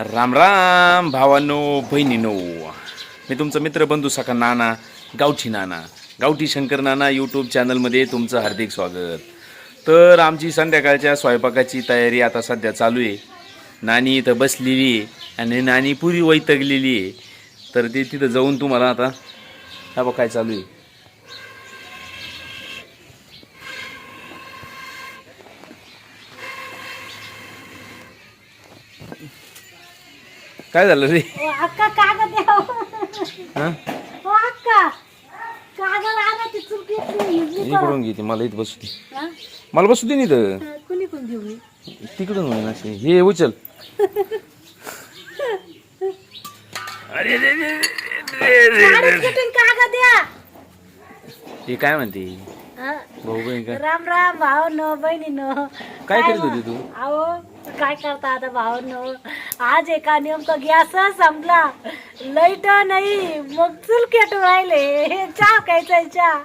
राम राम भावांनो बहिणीनो. मी तुमचा मित्र बंधू सखा नाना गावठी नाना गावठी शंकर नाना यूट्यूब चॅनलमध्ये तुमचं हार्दिक स्वागत. तर आमची संध्याकाळच्या स्वयंपाकाची तयारी आता सध्या चालू आहे. नानी इथं बसलेली आहे आणि नानी पुरी वैतगलेली आहे. तर ते तिथं जाऊन तुम्हाला आता हा बघ काय चालू आहे. काय झालं रे? ओ अक्का कागद द्या हां? ओ अक्का कागद आणा ती चुकी इकडून घेते मला इथं बसू दे. मला बसू दे नाही इथं. कुणी पण घेऊ मी तिकडून होईन असे. हे उचल. अरे रे रे रे रे रे रे. कुठून कागद द्या. हे काय म्हणते? हा? भाऊ बहीण काय? राम राम भाऊ न बहिणी न काय करीत होती तू? अहो काय करता आता भाऊ आज एका नेमकं गॅस संपला. लाइट नाही मग चुल केटू राहिले चहा खायचा चहा.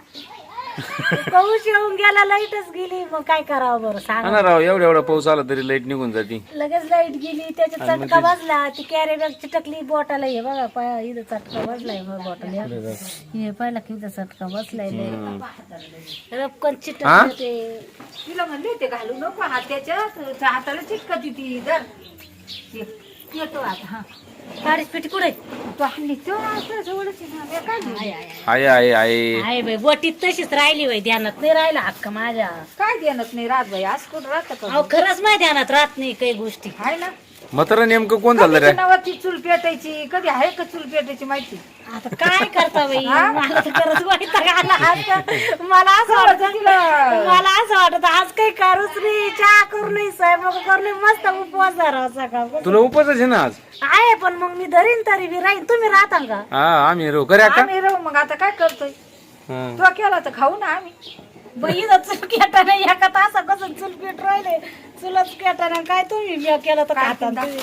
पाऊस येऊन गेला लाईटच गेली. मग काय करावं बरं सांगा. हा ना राव एवढा एवढा पाऊस आला तरी लाइट निघून जाते. लगेच लाइट गेली त्याच्यात मग चटका ते- बसला. ती कॅरी बॅग चिटकली बोटाला हे बघा पाय इथं चटका बसलाय बघ बॉटल. हे पाहिला की इथं चटका बसलाय लय. रपकन हा? चिटक ते. तिला म्हणले ते घालू नको हात त्याच्यात हाताला चिटकती ती जर येतो आता हा. गाडीच पेटी कुठे? तो हल्ली तो असं जवळच आहे. ना, काय? आहे आहे आहे आहे बाई बोटीत तशीच राहिली बाई ध्यानात नाही राहिला हक्क माझ्या. काय देणत नाही रात बाई? आज कुठं राहत का? खरंच माझ्या ध्यानात राहत नाही काही गोष्टी. आहे ना? म्हातारा नेमकं कोण झालं रे? नावाची चूल पेटायची? कधी आहे का चूल पेटायची माहिती? आता काय करता बाई? मला तर खरंच वाईट आला आज मला असं वाटत मला असं वाटत आज काही करूच नाही. चहा करू नाही स्वयंपाक करू नाही. मस्त उपवास धरावा सकाळ. तुला उपवास आहे ना आज? आहे पण मग मी धरीन तरी बी. राहीन. तुम्ही राहता का? हा आम्ही रो करे का? आम्ही राहू. मग आता काय करतोय? हा. तो केला तर खाऊ ना आम्ही. बाई चुल केटाने एका तासा कसं चुल पेट राहिले? चुलच केटाने काय तुम्ही मी केलं तर? तुम्ही.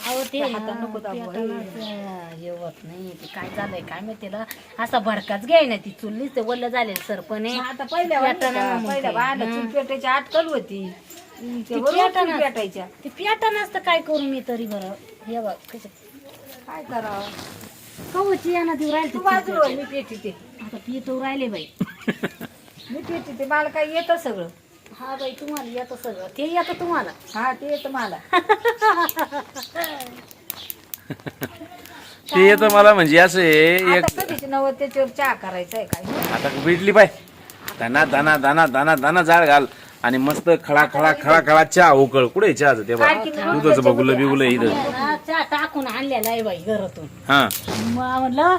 अहो ते हातात नको होत नाही ते काय झालंय काय माहिती ना. असा भडकाच घ्याय ना ती चुलीच ते वल्ल झाले सरपणे. आता पहिल्या मग पहिल्या. बाळाला चूल पेटायची अटकल होती. पेटायच्या. ते पेटानच तर काय करू मी तरी बरं? हे बघ कसं काय करावं? कवची यांना देऊ राहिले तू हो, मी पेटी ते आता पितो राहिले बाई. मी पेटी ते मला काय येतं सगळं. हा बाई तुम्हाला येतं सगळं. ते येतं तुम्हाला. हा ते येतं मला. ते येतं मला म्हणजे असं आहे एक आता कधीच नवं त्याच्यावर चहा करायचा आहे काय? आता भेटली पाय दाना दाना दाना दाना दाना जाळ घाल. आणि मस्त खळा खळा खळा खळा चहा उकळ. कुठे चहाचं ते बघ दुधाचं बघुलं बिगुलं इथं ना चहा टाकून आणलेला आहे बाई घरातून. हा. मग म्हणलं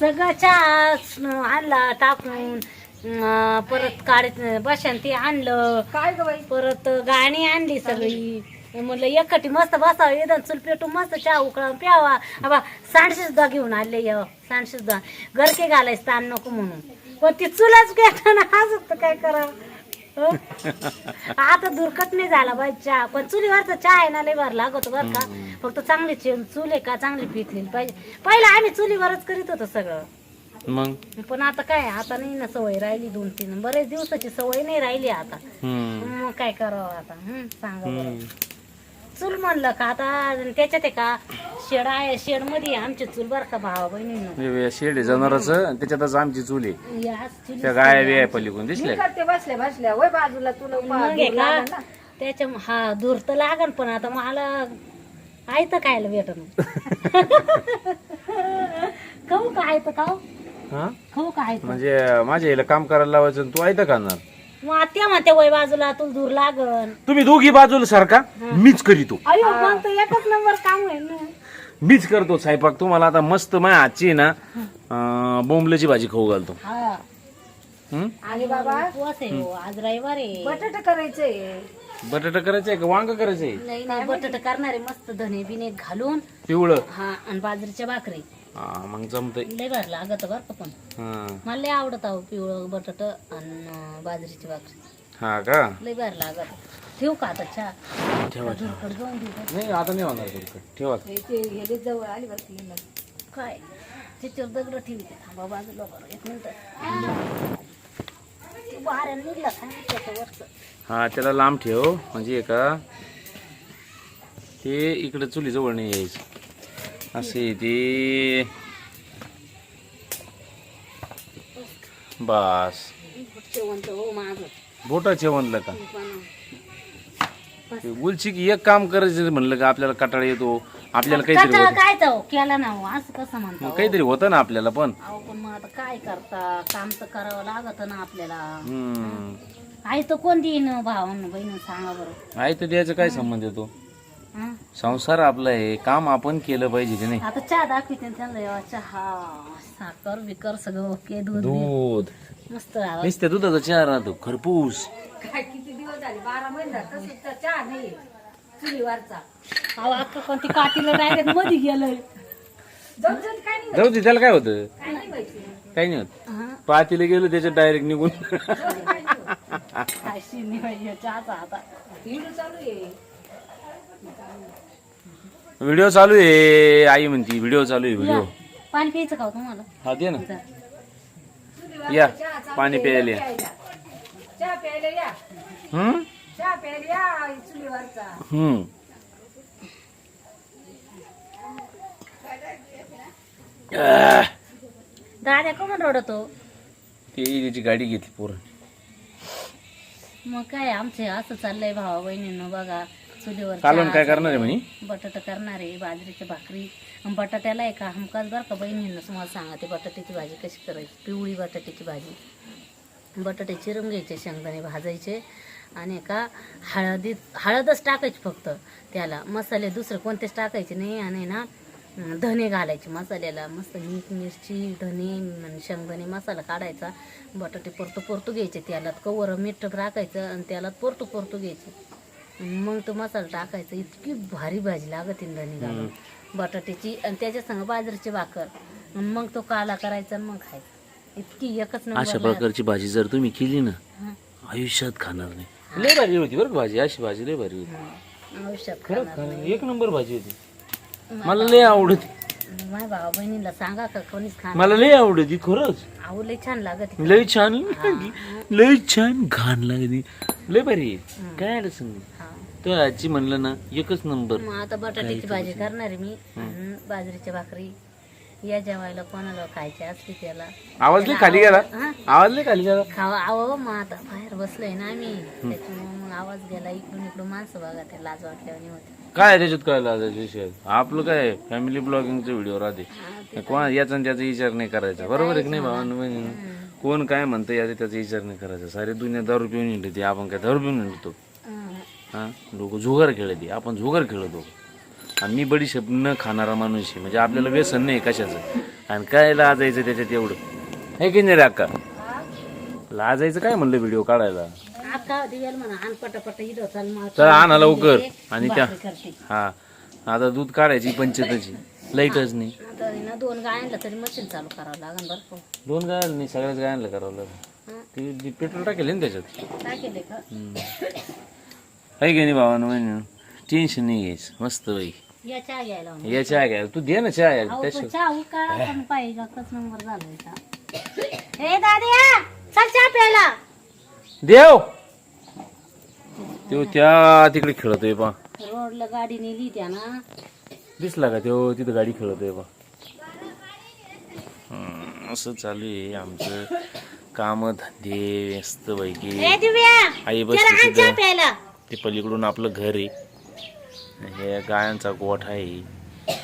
सगळं चहा आणला टाकून. अं, परत काढत बशान ते आणलं. काय ग बाई? परत गाणी आणली सगळी. म्हणलं एकटी मस्त बसावं एकदम चुल पेटून मस्त चहा उकळा प्यावा. आबा सांडशे सुद्धा घेऊन आणले य. सांडशे सुद्धा. गरके घालायचं ताण नको म्हणून. पण ती चुलाच घेताना आज काय करावं? हं? आता दुर्कट नाही झाला बाई चहा. पण चुलीवरचा चहा आहे ना लय भार लागतो बर का. फक्त चांगली चूल आहे का चांगली पिकलेली पाहिजे. पहिला आम्ही चुलीवरच करीत होतो सगळं. मग? पण आता काय आता नाही ना सवय राहिली दोन तीन. बरेच दिवसाची सवय नाही राहिली आता. मग काय करावं आता? सांगा बरं. चूल म्हणलं का आता त्याच्यात आहे का शेड आहे शेडमध्ये आमची चूल बर का भावा बहिणी हे शेड आहे जनावराचं त्याच्यातच आमची चूल आहे. त्या गाया पलीकडून करते बसल्या बसल्या. वय बाजूला तुला मग आहे का. त्याच्या हा दूर तर लागन पण आता मला आयतं खायला भेटन खाऊ का आयतं खाऊ? हा? खाऊ का आयतं म्हणजे माझ्या याला काम करायला लावायचं आणि तू ऐकतं खाणार. मग त्या म्हणते वय बाजूला तुला दूर लागन. तुम्ही दोघी बाजूला सारखा मीच करीतो. अयो मग तर एकच नंबर काम होईल ना. मीच करतो स्वयंपाक. तुम्हाला आता मस्त माझ्या आजची आहे ना अं, बोंबल्याची भाजी खाऊ घालतो. हा. हं? आणि बाबा? उपवास आहे हो आज रविवार आहे. बटाटा करायचंय बटाटा करायचंय का? वांग करायचंय नाही नाही बटाट करणारे मस्त धने बिने घालून. पिवळं? हा आणि बाजरीच्या भाकरी. हा मग जमतंय. लय भारी लागत बर का पण. हा. मला लय आवडत आहो पिवळं बटाट आणि बाजरीची भाकरी. हा का? लय भारी लागत. ठेवू का आता चहा? ठेवा ठेवा. दूरकडे जाऊन देऊ का? नाही आता नाही होणार तुमचं ठेवा. हे ते गेले जवळ आली बसली काय? त्याच्यावर दगड ठेवते. थांबा बाजूला बरं एक मिनिट. ते निघला वरचं. हा त्याला लांब ठेव. म्हणजे हे का? ते इकडे चुली जवळ नाही यायचं. असे ते. बस. शेवंत हो माझं. म्हणलं का? बोलची की एक काम करायचं म्हणलं का आपल्याला कटाळा येतो आपल्याला काहीतरी कटाळा होतं. काय तो? केला ना हो, असं कसं म्हणतो मग काहीतरी होतं ना आपल्याला पण. अहो पण मग आता काय करता? काम तर करावं लागत ना आपल्याला. हम्म. आई तर कोण देईन भावानं बहिण सांगा बरं. आहे तर द्यायचा काय संबंध येतो हं? संसार आपला आहे काम आपण केलं पाहिजे की नाही? आता चहा दाखवते त्यांना एवढा चहा साखर बिकर सगळं ओके दूध. दूध. मस्त नुसत्या दुधाचा चहा राहतो खरपूस. काय किती दिवस झाले बारा महिने झाले तसंच तर चहा नाही चुलीवरचा. अहो अक्का कोणती कातीला डायरेक्टमध्ये गेलंय. जाऊन जाऊन काय नाही जाऊ दे त्याला काय होतं? काय नाही काही नाही होत. हं? पातीला गेलं त्याच्यात डायरेक्ट निघून. काय शिन्नी बाई चहाचा आता. व्हिडिओ चालू आहे. व्हिडिओ चालू आहे. आई म्हणती व्हिडिओ चालू आहे व्हिडिओ पाणी प्यायचं का हो तुम्हाला? हा दे ना. चुलीवरचा या. चहा चालू पाणी आहे, प्यायला या. प्यायला. चहा प्यायला या हम्म चहा प्यायला या चुलीवरचा. हम्म आह, दाद्या का म्हणून रडतो? ते त्याची गाडी घेतली पोरं. मग काय आमचे असं चाललंय भावा बहिणीनं बघा चुलीवर कालवण काय करणार आहे म्हणे? बटाटा करणार आहे बाजरीची भाकरी. आणि बटाट्याला आहे का हमखास बरं का बहिणीनं तुम्हाला सांगा ते बटाट्याची भाजी कशी करायची? पिवळी बटाट्याची भाजी. बटाटे चिरून घ्यायचे शेंगदाणे भाजायचे. आणि का हळदीत हळदच टाकायची फक्त त्याला. मसाले दुसरे कोणतेच टाकायचे नाही आणि ना धने घालायचे मसाल्याला. मस्त मीठ मिरची धने आणि शेंगदाणे मसाला काढायचा. बटाटे परतू परतू घ्यायचे त्यालात. कवर मीठ टाकायचं आणि त्याला परतू परतू घ्यायचे. मग तो मसाला टाकायचा. इतकी भारी भाजी लागत धने घालून. बटाट्याची आणि त्याच्या संग बाजरीची भाकर. मग तो काला करायचा मग खायचा. इतकी एकच अशा. प्रकारची भाजी जर तुम्ही केली ना. आयुष्यात खाणार नाही. लय भारी होती बरं का भाजी अशी भाजी लय भारी होती. खाणार खाणार. एक नंबर भाजी होती. मला लय आवडती. माझ्या भावा बहिणीला सांगा का कोणीच खाणार मला लय आवडती खरंच. आऊ लय छान लागत लय छान. लय छान घाण लागली. लय भारी आहे. काय नाही हा. तो आजी म्हणलं ना एकच नंबर. मग आता बटाट्याची भाजी करणार आहे मी. बाजरीची भाकरी. या जेवायला कोणाला खायची असली त्याला. आवाज लय खाली गेला. हा? आवाज लय खाली गेला. खावा आव मग आता बाहेर बसलोय ना आम्ही. त्याच्यामुळे मग आवाज गेला इकडून इकडून माणसं बघा ते लाज वाटल्याने होते काय आहे त्याच्यात काय लाजायचं विषय आपलं काय फॅमिली ब्लॉगिंगचा व्हिडिओ राहते. कोणा याचा आणि त्याचा विचार नाही करायचा. बरोबर आहे की नाही भावांनो कोण काय म्हणतं याचा त्याचा विचार नाही करायचा. सारे दुनिया दारू पिऊन हिंडते आपण काय दारू पिऊन हिंडतो. हा? लोक जुगार खेळते आपण जुगार खेळतो. आणि मी बडीशेप न खाणारा माणूस आहे. म्हणजे आपल्याला व्यसन नाही कशाचं. आणि काय लाजायचं त्याच्यात एवढं? हे की नाही रे अक्का? लाजायचं काय म्हणलं व्हिडिओ काढायला? चाल तर आणा लवकर. आणि त्या हा. आता दूध काढायची पंचताची. लाईटच नाही. दोन गायांना तरी मशीन चालू करावं लागेल बरं दोन गायला नाही सगळ्याच गायांना करावं लागेल. ते पेट्रोल टाकेल ना त्याच्यात? काय केले का? आहे की नाही भावानं टेन्शन नाही घ्यायचं. मस्त बाई. या चहा घ्यायला. या चहा तू दे ना चहा यायला अहो त्याशिवाय चहा उकाळा पण पाहिजे एकच नंबर झालाय चहा. हे दाद्या चल चहा प्यायला. देव. तो त्या तिकडे खेळतोय पा रोडला गाडी नेली त्या ना. दिसला का तो तिथं गाडी खेळतोय पा असं चालू आहे आमचं. काम धंदे व्यस्त पैकी ए दिव्या आई जरा बसली आण चहा तिथं प्यायला. ते पलीकडून आपलं घर आहे. हे गायांचा गोठ आहे.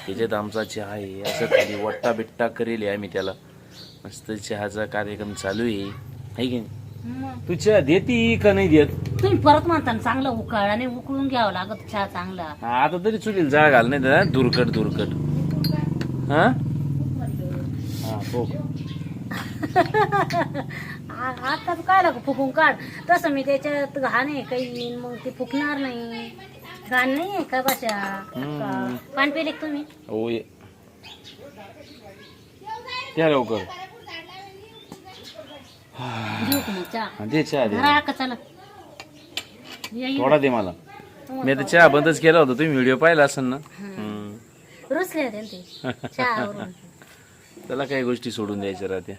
त्याच्यात आमचा चहा आहे. असं खाली वट्टा बिट्टा करेल आहे आम्ही त्याला. मस्त चहाचा कार्यक्रम चालू आहे. आहे की नाही? तू चहा देती का नाही देत? तुम्ही परत म्हणता ना चांगला उकाळ आणि उकळून घ्यावं लागत चहा चांगला. हा, आता तरी चुलील जाळ घाल नाही तर दुर्कट दुर्कट हा? हा हो आता काय लागू फुकून काढ. तसं मी त्याच्यात घाण आहे काही मग ते फुकणार नाही. घाण नाही आहे का हम्म. पाणी पिले का तुम्ही? हो ये त्या लवकर. देऊ का मग चहा? हा, दे चहा दे. घरा का चला. या इकडं. थोडा दे मला. मी आता चहा बंदच केला होता. तुम्ही व्हिडिओ पाहिला असेल ना? हम्म. रुसले होते ना ते. चहावरून. त्याला काही गोष्टी सोडून द्यायच्या राहत्या.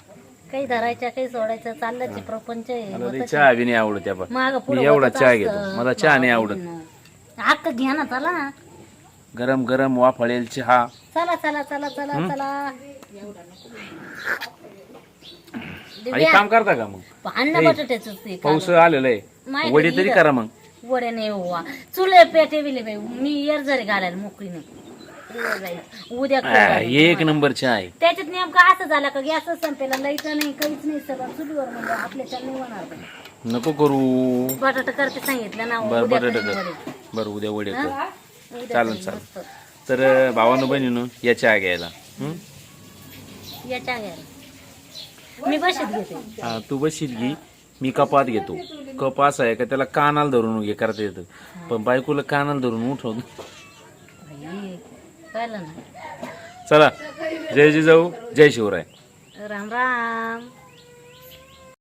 काही धरायच्या काही सोडायचं. चाललंच प्रपंच मला आहे ते चहा बी नाही आवडत त्या माग मी एवढा चहा घेतो. मला चहा नाही आवडत. हक्क घ्या ना चला ना गरम गरम वाफळेल चहा चला चला चला चला चला आणि काम करता का मग अन्न बटाट्याच ते पाऊस. आलेलं आहे माहिती वडी तरी इथं. करा मग वडे नाही हुआ चुले पेटे बिले बाई मी येर जरी घालायला मोकळी नाही उद्या जाईल. उद्या करू आ, घालायला. एक नंबर चहा आहे त्याच्यात नेमकं असं झालं का गॅस संपेला लाईचं नाही काहीच नाही सगळं चुलीवर म्हणजे आपल्याच्या नाही होणार बाई. नको करू बटाटा करते सांगितलं ना बर उद्या बटाटा करीन कर वडे. बरं उद्या वडे कर हा? उद्या चालेल. तर भावानं बहिणीनं या चहा घ्यायला? याच्या घ्यायला मी बशीत घेते. हा तू बशीत घे. मी कपात घेतो. कप असा आहे का त्याला कानाला धरून हे करता येतं. पण बायकोला कानाला धरून उठवतो बाई, कळलं ना? चला जय जिजाऊ जय शिवराय. राम राम.